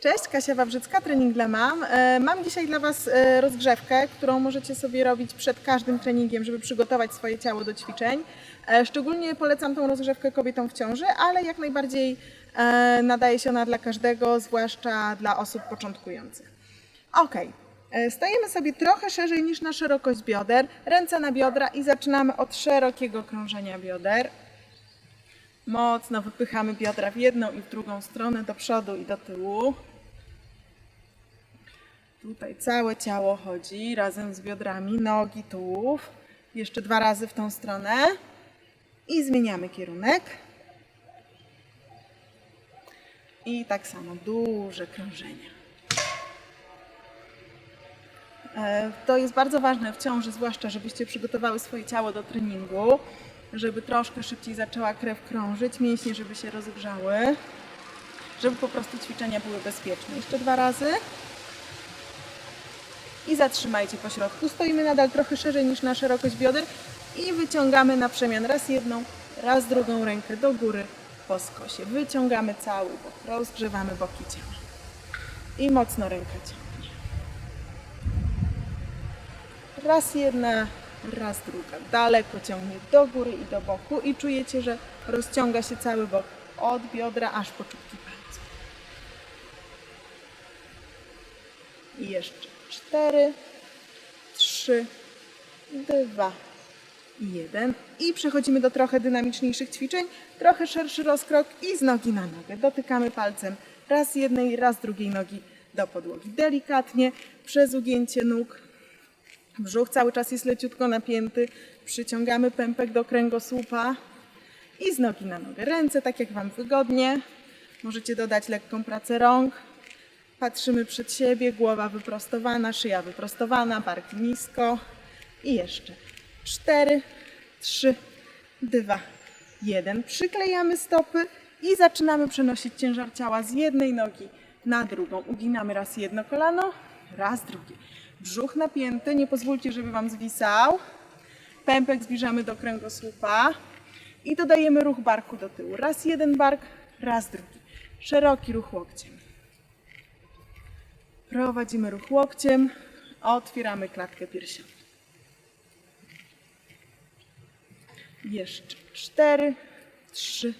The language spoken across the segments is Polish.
Cześć, Kasia Wawrzycka, trening dla mam. E, Mam dzisiaj dla Was e, rozgrzewkę, którą możecie sobie robić przed każdym treningiem, żeby przygotować swoje ciało do ćwiczeń. E, Szczególnie polecam tą rozgrzewkę kobietom w ciąży, ale jak najbardziej nadaje się ona dla każdego, zwłaszcza dla osób początkujących. Ok, stajemy sobie trochę szerzej niż na szerokość bioder, ręce na biodra i zaczynamy od szerokiego krążenia bioder. Mocno wypychamy biodra w jedną i w drugą stronę, do przodu i do tyłu. Tutaj całe ciało chodzi razem z biodrami, nogi, tułów. Jeszcze dwa razy w tą stronę. I zmieniamy kierunek. I tak samo duże krążenia. E, To jest bardzo ważne w ciąży, zwłaszcza żebyście przygotowały swoje ciało do treningu, żeby troszkę szybciej zaczęła krew krążyć, mięśnie żeby się rozgrzały, żeby po prostu ćwiczenia były bezpieczne. Jeszcze dwa razy. I zatrzymajcie po środku. Stoimy nadal trochę szerzej niż na szerokość bioder i wyciągamy na przemian raz jedną, raz drugą rękę do góry po skosie. Wyciągamy cały bok, rozgrzewamy boki ciała. I mocno ręka ciągnie. Raz jedna, raz druga. Daleko ciągnie do góry i do boku i czujecie, że rozciąga się cały bok od biodra aż po czubki palców. I jeszcze cztery, trzy, dwa jeden. I przechodzimy do trochę dynamiczniejszych ćwiczeń. Trochę szerszy rozkrok i z nogi na nogę. Dotykamy palcem raz jednej, raz drugiej nogi do podłogi. Delikatnie przez ugięcie nóg Brzuch cały czas jest leciutko napięty. Przyciągamy pępek do kręgosłupa i z nogi na nogę. Ręce tak jak Wam wygodnie. Możecie dodać lekką pracę rąk. Patrzymy przed siebie, głowa wyprostowana, szyja wyprostowana, barki nisko. I jeszcze cztery, trzy, dwa, jeden. Przyklejamy stopy i zaczynamy przenosić ciężar ciała z jednej nogi na drugą. Uginamy raz jedno kolano, raz drugie. Brzuch napięty, nie pozwólcie, żeby Wam zwisał. Pępek zbliżamy do kręgosłupa i dodajemy ruch barku do tyłu. Raz jeden bark, raz drugi. Szeroki ruch łokciem. Prowadzimy ruch łokciem, otwieramy klatkę piersiową. Jeszcze cztery, trzy,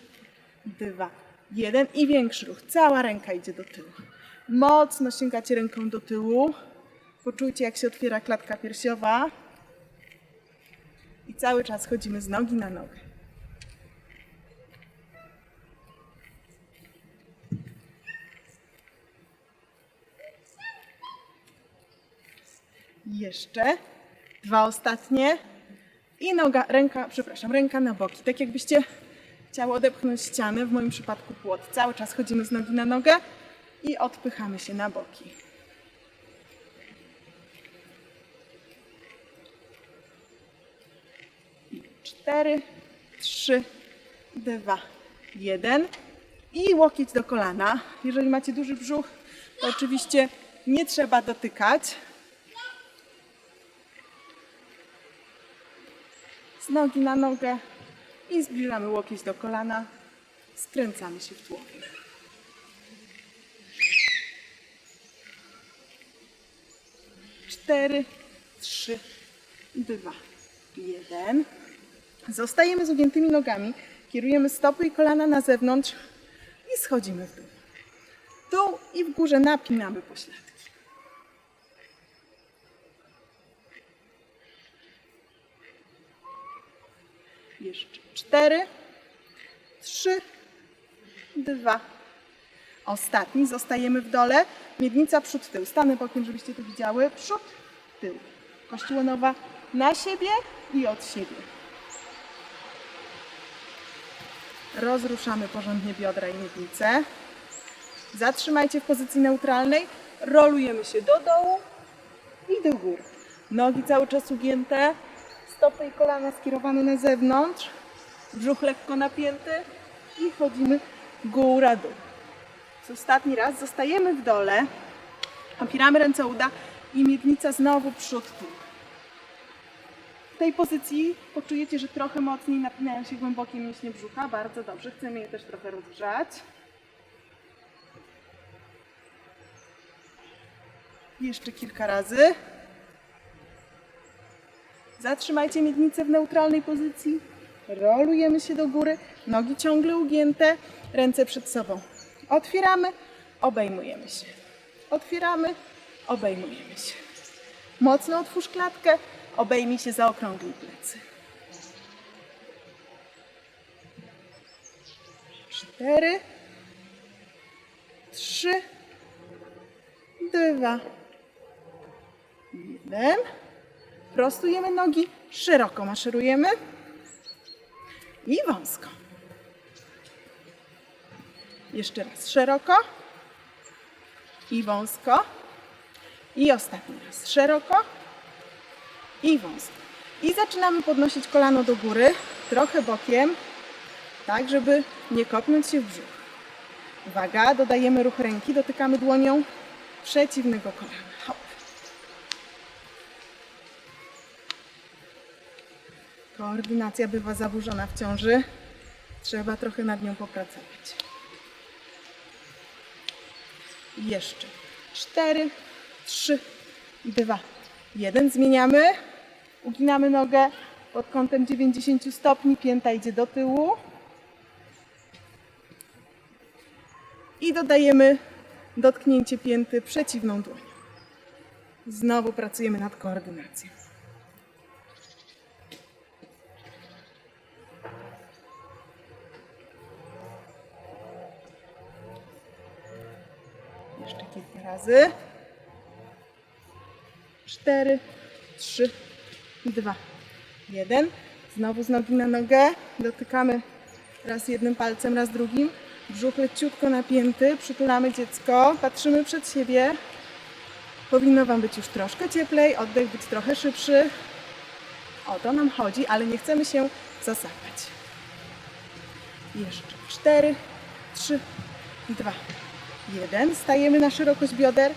dwa, jeden i większy ruch. Cała ręka idzie do tyłu. Mocno sięgacie ręką do tyłu. Poczujcie, jak się otwiera klatka piersiowa. I cały czas chodzimy z nogi na nogę. Jeszcze dwa ostatnie. I noga, ręka, przepraszam, ręka na boki. Tak jakbyście chciały odepchnąć ścianę, w moim przypadku płot. Cały czas chodzimy z nogi na nogę i odpychamy się na boki. Cztery, trzy, dwa, jeden. I łokieć do kolana. Jeżeli macie duży brzuch, to oczywiście nie trzeba dotykać. Z nogi na nogę i zbliżamy łokieć do kolana. Skręcamy się w tułowie. Cztery, trzy, dwa, jeden. Zostajemy z ugiętymi nogami. Kierujemy stopy i kolana na zewnątrz i schodzimy w dół. Dół i w górze napinamy pośladki. Jeszcze cztery, trzy, dwa. Ostatni. Zostajemy w dole. Miednica przód, tył. Stanę bokiem, żebyście to widziały. Przód, tył. Kość łonowa na siebie i od siebie. Rozruszamy porządnie biodra i miednicę. Zatrzymajcie w pozycji neutralnej. Rolujemy się do dołu i do góry. Nogi cały czas ugięte. Stopy i kolana skierowane na zewnątrz. Brzuch lekko napięty. I chodzimy góra, dół. Z ostatni raz zostajemy w dole. Opieramy ręce uda i miednica znowu przód, tył. W tej pozycji poczujecie, że trochę mocniej napinają się głębokie mięśnie brzucha. Bardzo dobrze. Chcemy je też trochę rozgrzać. Jeszcze kilka razy. Zatrzymajcie miednicę w neutralnej pozycji. Rolujemy się do góry, nogi ciągle ugięte, ręce przed sobą. Otwieramy, obejmujemy się. Otwieramy, obejmujemy się. Mocno otwórz klatkę, obejmij się, zaokrąglij plecy. Cztery, trzy, dwa, jeden. Prostujemy nogi, szeroko maszerujemy i wąsko. Jeszcze raz szeroko i wąsko. I ostatni raz szeroko i wąsko. I zaczynamy podnosić kolano do góry, trochę bokiem, tak żeby nie kopnąć się w brzuch. Uwaga, dodajemy ruch ręki, dotykamy dłonią przeciwnego kolana. Hop. Koordynacja bywa zaburzona w ciąży. Trzeba trochę nad nią popracować. Jeszcze. Cztery, trzy, dwa, jeden. Zmieniamy. Uginamy nogę pod kątem 90 stopni. Pięta idzie do tyłu. I dodajemy dotknięcie pięty przeciwną dłonią. Znowu pracujemy nad koordynacją. Jeszcze kilka razy. Cztery, trzy, dwa, jeden. Znowu z nogi na nogę. Dotykamy raz jednym palcem, raz drugim. Brzuch leciutko napięty. Przytulamy dziecko. Patrzymy przed siebie. Powinno Wam być już troszkę cieplej. Oddech być trochę szybszy. O to nam chodzi, ale nie chcemy się zasapać. Jeszcze cztery, trzy, dwa, jeden. Stajemy na szerokość bioder.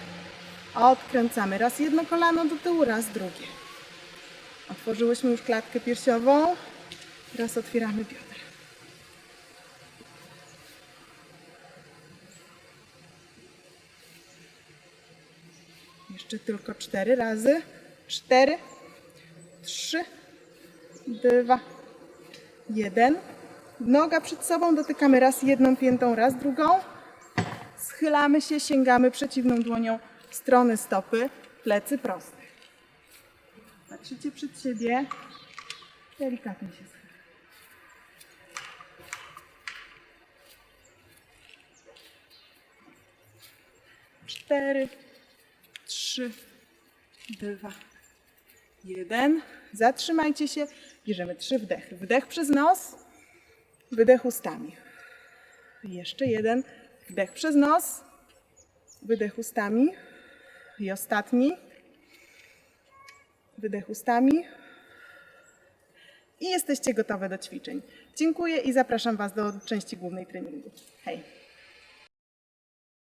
Odkręcamy raz jedno kolano do tyłu, raz drugie. Otworzyłyśmy już klatkę piersiową. Teraz otwieramy biodra. Jeszcze tylko cztery razy. Cztery, trzy, dwa, jeden. Noga przed sobą, dotykamy raz jedną piętą, raz drugą. Schylamy się, sięgamy przeciwną dłonią w stronę stopy, plecy proste. Patrzycie przed siebie, delikatnie się schyla. Cztery, trzy, dwa, jeden. Zatrzymajcie się, bierzemy trzy wdechy. Wdech przez nos, wydech ustami. Jeszcze jeden. Wdech przez nos, wydech ustami. I ostatni. Wydech ustami. I jesteście gotowe do ćwiczeń. Dziękuję i zapraszam Was do części głównej treningu. Hej!